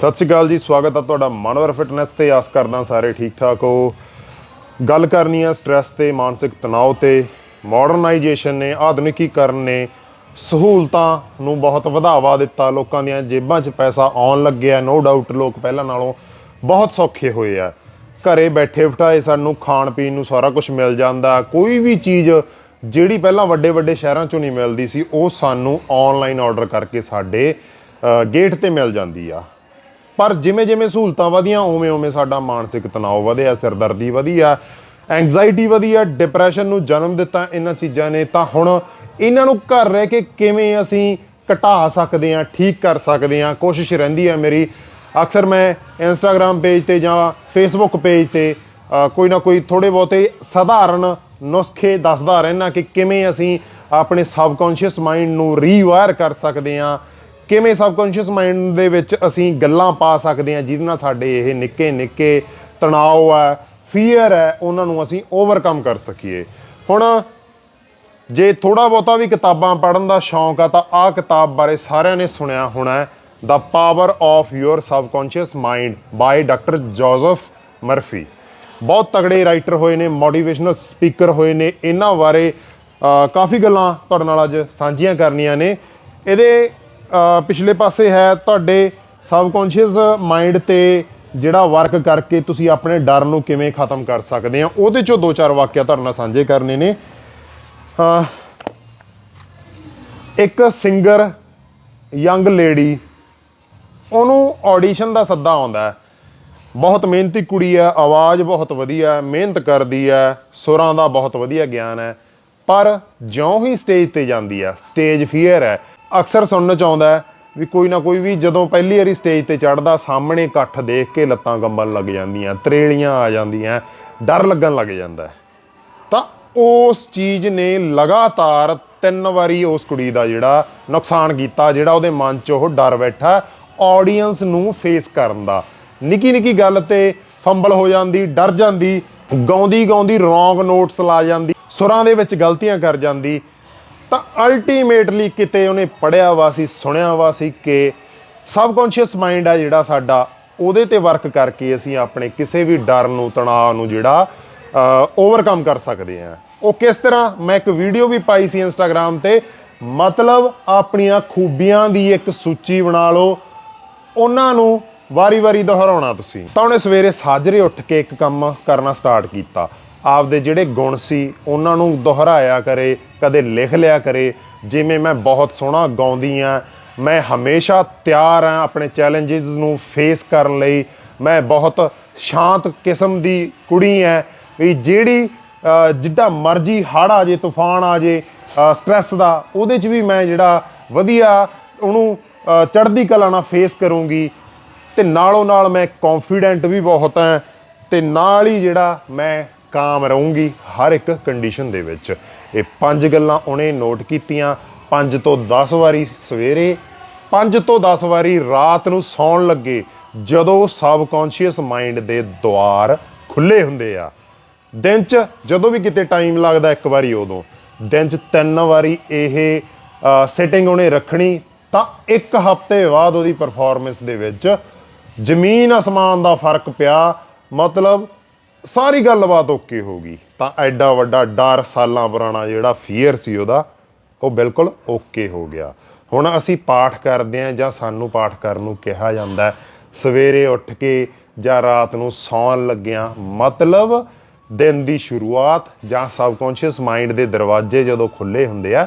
ਸਤਿ ਸ਼੍ਰੀ ਅਕਾਲ ਜੀ, ਸਵਾਗਤ ਹੈ ਤੁਹਾਡਾ ਮਨਵਰ ਫਿਟਨੈਸ ਤੇ। ਆਸ ਕਰਦਾ ਸਾਰੇ ਠੀਕ ਠਾਕ ਹੋ। ਗੱਲ ਕਰਨੀ ਹੈ ਸਟ੍ਰੈਸ ਤੇ, ਮਾਨਸਿਕ ਤਣਾਅ ਤੇ। ਮਾਡਰਨਾਈਜੇਸ਼ਨ ਨੇ, ਆਧੁਨਿਕੀਕਰਨ ਨੇ ਸਹੂਲਤਾਂ ਨੂੰ ਬਹੁਤ ਵਧਾਵਾ ਦਿੱਤਾ। ਲੋਕਾਂ ਦੀਆਂ ਜੇਬਾਂ 'ਚ ਪੈਸਾ ਆਉਣ ਲੱਗਿਆ ਨੋ ਡਾਊਟ ਲੋਕ ਪਹਿਲਾਂ ਨਾਲੋਂ ਬਹੁਤ ਸੌਖੇ ਹੋਏ ਆ। ਘਰੇ ਬੈਠੇ ਬਿਠਾਏ ਸਾਨੂੰ ਖਾਣ ਪੀਣ ਨੂੰ ਸਾਰਾ ਕੁਝ ਮਿਲ ਜਾਂਦਾ। ਕੋਈ ਵੀ ਚੀਜ਼ ਜਿਹੜੀ ਪਹਿਲਾਂ ਵੱਡੇ ਵੱਡੇ ਸ਼ਹਿਰਾਂ 'ਚੋਂ ਨਹੀਂ ਮਿਲਦੀ ਸੀ, ਉਹ ਸਾਨੂੰ ਆਨਲਾਈਨ ਆਰਡਰ ਕਰਕੇ ਸਾਡੇ ਗੇਟ ਤੇ ਮਿਲ ਜਾਂਦੀ ਆ। ਪਰ ਜਿਵੇਂ ਜਿਵੇਂ ਸਹੂਲਤਾਂ ਵਧੀਆਂ ਉਵੇਂ ਉਵੇਂ ਸਾਡਾ ਮਾਨਸਿਕ ਤਣਾਅ ਵਧਿਆ, ਸਿਰਦਰਦੀ ਵਧੀ ਐਂਗਜ਼ਾਇਟੀ ਵਧੀ ਡਿਪਰੈਸ਼ਨ ਨੂੰ ਜਨਮ ਦਿੱਤਾ ਇਹਨਾਂ ਚੀਜ਼ਾਂ ਨੇ, ਤਾਂ ਹੁਣ ਇਹਨਾਂ ਨੂੰ ਘਰ ਰਹਿ ਕੇ ਕਿਵੇਂ ਅਸੀਂ ਘਟਾ ਸਕਦੇ ਹਾਂ, ਠੀਕ ਕਰ ਸਕਦੇ ਹਾਂ? ਕੋਸ਼ਿਸ਼ ਰਹਿੰਦੀ ਹੈ ਮੇਰੀ। ਅਕਸਰ ਮੈਂ ਇੰਸਟਾਗ੍ਰam ਪੇਜ ਤੇ ਜਾਂ ਫੇਸਬੁੱਕ ਪੇਜ ਤੇ ਕੋਈ ਨਾ ਕੋਈ ਥੋੜੇ ਬਹੁਤੇ ਸਧਾਰਨ ਨੁਸਖੇ ਦੱਸਦਾ ਰਹਿਣਾ ਕਿ ਕਿਵੇਂ ਅਸੀਂ ਆਪਣੇ ਸਬਕੌਂਸ਼ੀਅਸ ਮਾਈਂਡ ਨੂੰ ਰੀਵਾਇਰ ਕਰ ਸਕਦੇ ਹਾਂ ਕਿਵੇਂ ਸਬਕੌਂਸ਼ੀਅਸ ਮਾਈਂਡ ਦੇ ਵਿੱਚ ਅਸੀਂ ਗੱਲਾਂ ਪਾ ਸਕਦੇ ਹਾਂ ਜਿਹਦੇ ਨਾਲ ਸਾਡੇ ਇਹ ਨਿੱਕੇ ਨਿੱਕੇ ਤਣਾਅ ਹੈ ਫੀਅਰ ਹੈ ਉਹਨਾਂ ਨੂੰ ਅਸੀਂ ਓਵਰਕਮ ਕਰ ਸਕੀਏ। ਹੁਣ ਜੇ ਥੋੜਾ ਬਹੁਤਾ ਵੀ ਕਿਤਾਬਾਂ ਪੜ੍ਹਨ ਦਾ ਸ਼ੌਂਕ ਆ, ਤਾਂ ਆਹ ਕਿਤਾਬ ਬਾਰੇ ਸਾਰਿਆਂ ਨੇ ਸੁਣਿਆ ਹੋਣਾ ਹੈ ਦਾ power of your subconscious mind by doctor Joseph Murphy ਬਹੁਤ ਤਗੜੇ ਰਾਈਟਰ ਹੋਏ ਨੇ ਮੋਟੀਵੇਸ਼ਨਲ ਸਪੀਕਰ ਹੋਏ ਨੇ, ਇਹਨਾਂ ਬਾਰੇ ਕਾਫੀ ਗੱਲਾਂ ਤੁਹਾਡੇ ਨਾਲ ਅੱਜ ਸਾਂਝੀਆਂ ਕਰਨੀਆਂ ਨੇ। ਇਹਦੇ ਪਿਛਲੇ ਪਾਸੇ ਹੈ ਤੁਹਾਡੇ ਸਬਕੌਂਸ਼ੀਅਸ ਮਾਈਂਡ ਤੇ ਜਿਹੜਾ ਵਰਕ ਕਰਕੇ ਤੁਸੀਂ ਆਪਣੇ ਡਰ ਨੂੰ ਕਿਵੇਂ ਖਤਮ ਕਰ ਸਕਦੇ ਆ, ਉਹਦੇ ਚੋਂ ਦੋ ਚਾਰ ਵਾਕਿਆ ਤੁਹਾਡੇ ਨਾਲ ਸਾਂਝੇ ਕਰਨੇ ਨੇ। ਇੱਕ ਸਿੰਗਰ ਯੰਗ ਲੇਡੀ ਉਹਨੂੰ ਆਡੀਸ਼ਨ ਦਾ ਸੱਦਾ ਆਉਂਦਾ ਬਹੁਤ ਮਿਹਨਤੀ ਕੁੜੀ ਹੈ, ਆਵਾਜ਼ ਬਹੁਤ ਵਧੀਆ ਮਿਹਨਤ ਕਰਦੀ ਹੈ, ਸੁਰਾਂ ਦਾ ਬਹੁਤ ਵਧੀਆ ਗਿਆਨ ਹੈ, ਪਰ ਜਿਉਂ ਹੀ ਸਟੇਜ ਤੇ ਜਾਂਦੀ ਹੈ ਸਟੇਜ ਫੀਅਰ ਹੈ ਅਕਸਰ ਸੁਣਨ ਚ ਆਉਂਦਾ ਹੈ ਵੀ ਕੋਈ ਨਾ ਕੋਈ ਵੀ ਜਦੋਂ ਪਹਿਲੀ ਵਾਰੀ ਸਟੇਜ ਤੇ ਚੜਦਾ ਸਾਹਮਣੇ ਇਕੱਠ ਦੇਖ ਕੇ ਲੱਤਾਂ ਕੰਬਣ ਲੱਗ ਜਾਂਦੀਆਂ, ਤਰੇਲੀਆਂ ਆ ਜਾਂਦੀਆਂ, ਡਰ ਲੱਗਣ ਲੱਗ ਜਾਂਦਾ ਤਾਂ ਉਸ ਚੀਜ਼ ਨੇ ਲਗਾਤਾਰ ਤਿੰਨ ਵਾਰੀ ਉਸ ਕੁੜੀ ਦਾ ਜਿਹੜਾ ਨੁਕਸਾਨ ਕੀਤਾ, ਜਿਹੜਾ ਉਹਦੇ ਮਨ 'ਚ ਉਹ ਡਰ ਬੈਠਾ ਆਡੀਅנס ਨੂੰ ਫੇਸ ਕਰਨ ਦਾ। ਨਿੱਕੀ ਨਿੱਕੀ ਗੱਲ ਤੇ ਫੰਬਲ ਹੋ ਜਾਂਦੀ, ਡਰ ਜਾਂਦੀ ਗਾਉਂਦੀ ਗਾਉਂਦੀ ਰੋਂਗ ਨੋਟਸ ਲਾ ਜਾਂਦੀ, ਸੁਰਾਂ ਦੇ ਵਿੱਚ ਗਲਤੀਆਂ ਕਰ ਜਾਂਦੀ ਤਾਂ ਅਲਟੀਮੇਟਲੀ ਕਿਤੇ ਉਹਨੇ ਪੜਿਆ ਵਾ ਸੀ, ਸੁਣਿਆ ਵਾ ਸੀ ਕਿ ਸਬਕੌਂਸ਼ੀਅਸ ਮਾਈਂਡ ਆ ਜਿਹੜਾ ਸਾਡਾ, ਉਹਦੇ ਤੇ ਵਰਕ ਕਰਕੇ ਅਸੀਂ ਆਪਣੇ ਕਿਸੇ ਵੀ ਡਰ ਨੂੰ, ਤਣਾਅ ਨੂੰ ਜਿਹੜਾ ਓਵਰਕਮ ਕਰ ਸਕਦੇ ਆ ਉਹ ਕਿਸ ਤਰ੍ਹਾਂ? ਮੈਂ ਇੱਕ ਵੀਡੀਓ ਵੀ ਪਾਈ ਸੀ ਇੰਸਟਾਗ੍ਰam ਤੇ, ਮਤਲਬ ਆਪਣੀਆਂ ਖੂਬੀਆਂ ਦੀ ਇੱਕ ਸੂਚੀ ਬਣਾ ਲਓ। ਉਹਨਾਂ ਨੂੰ ਵਾਰੀ-ਵਾਰੀ ਦੁਹਰਾਉਣਾ ਤੁਸੀਂ। ਤਾਂ ਉਹਨੇ ਸਵੇਰੇ ਸਾਜਰੇ ਉੱਠ ਕੇ ਇੱਕ ਕੰਮ ਕਰਨਾ ਸਟਾਰਟ ਕੀਤਾ। ਆਪਦੇ ਜਿਹੜੇ ਗੁਣ ਸੀ, ਉਹਨਾਂ ਨੂੰ ਦੁਹਰਾਇਆ ਕਰੇ। ਕਦੇ ਲਿਖ ਲਿਆ ਕਰੇ ਜਿਵੇਂ ਮੈਂ ਬਹੁਤ ਸੋਹਣਾ ਗਾਉਂਦੀ ਆ ਮੈਂ ਹਮੇਸ਼ਾ ਤਿਆਰ ਆ ਆਪਣੇ ਚੈਲੰਜਸ ਨੂੰ ਫੇਸ ਕਰਨ ਲਈ ਮੈਂ ਬਹੁਤ ਸ਼ਾਂਤ ਕਿਸਮ ਦੀ ਕੁੜੀ ਐ ਵੀ ਜਿਹੜੀ ਅ, ਜਿੱਡਾ ਮਰਜ਼ੀ ਹੜ ਆ ਜੇ ਤੂਫਾਨ ਆ ਜੇ ਸਟ੍ਰੈਸ ਦਾ ਉਹਦੇ 'ਚ ਵੀ ਮੈਂ ਜਿਹੜਾ ਵਧੀਆ ਉਹਨੂੰ ਚੜ੍ਹਦੀ ਕਲਾ ਨਾਲ ਫੇਸ ਕਰੂੰਗੀ ਤੇ ਨਾਲੋਂ ਨਾਲ ਮੈਂ ਕੌਨਫੀਡੈਂਟ ਵੀ ਬਹੁਤ ਹਾਂ ਤੇ ਨਾਲ ਹੀ ਜਿਹੜਾ ਮੈਂ ਕਾਮ ਰਹੂੰਗੀ ਹਰ ਇੱਕ ਕੰਡੀਸ਼ਨ ਦੇ ਵਿੱਚ। ਇਹ ਪੰਜ ਗੱਲਾਂ ਉਹਨੇ ਨੋਟ ਕੀਤੀਆਂ। ਪੰਜ ਤੋਂ 10 ਵਾਰੀ ਸਵੇਰੇ, ਪੰਜ ਤੋਂ 10 ਵਾਰੀ ਰਾਤ ਨੂੰ ਸੌਣ ਲੱਗੇ, ਜਦੋਂ ਸਬਕੌਂਸ਼ੀਅਸ ਮਾਈਂਡ ਦੇ ਦੁਆਰ ਖੁੱਲੇ ਹੁੰਦੇ ਆ। ਦਿਨ 'ਚ ਜਦੋਂ ਵੀ ਕਿਤੇ ਟਾਈਮ ਲੱਗਦਾ ਇੱਕ ਵਾਰੀ ਉਦੋਂ, ਦਿਨ 'ਚ ਤਿੰਨ ਵਾਰੀ ਇਹ ਸੈਟਿੰਗ ਉਹਨੇ ਰੱਖਣੀ, ਤਾਂ ਇੱਕ ਹਫ਼ਤੇ ਬਾਅਦ ਉਹਦੀ ਪਰਫਾਰਮੈਂਸ ਦੇ ਵਿੱਚ ਜ਼ਮੀਨ ਅਸਮਾਨ ਦਾ ਫ਼ਰਕ ਪਿਆ। ਮਤਲਬ ਸਾਰੀ ਗੱਲਬਾਤ ਓਕੇ ਹੋ ਗਈ। ਤਾਂ ਐਡਾ ਵੱਡਾ ਡਰ ਸਾਲਾਂ ਪੁਰਾਣਾ ਜਿਹੜਾ ਫੀਅਰ ਸੀ ਉਹਦਾ, ਉਹ ਬਿਲਕੁਲ ਓਕੇ ਹੋ ਗਿਆ। ਹੁਣ ਅਸੀਂ ਪਾਠ ਕਰਦੇ ਹਾਂ ਜਾਂ ਸਾਨੂੰ ਪਾਠ ਕਰਨ ਨੂੰ ਕਿਹਾ ਜਾਂਦਾ ਸਵੇਰੇ ਉੱਠ ਕੇ ਜਾਂ ਰਾਤ ਨੂੰ ਸੌਣ ਲੱਗਿਆਂ, ਮਤਲਬ ਦਿਨ ਦੀ ਸ਼ੁਰੂਆਤ ਜਾਂ ਸਬਕੌਂਸ਼ੀਅਸ ਮਾਈਂਡ ਦੇ ਦਰਵਾਜ਼ੇ ਜਦੋਂ ਖੁੱਲੇ ਹੁੰਦੇ ਆ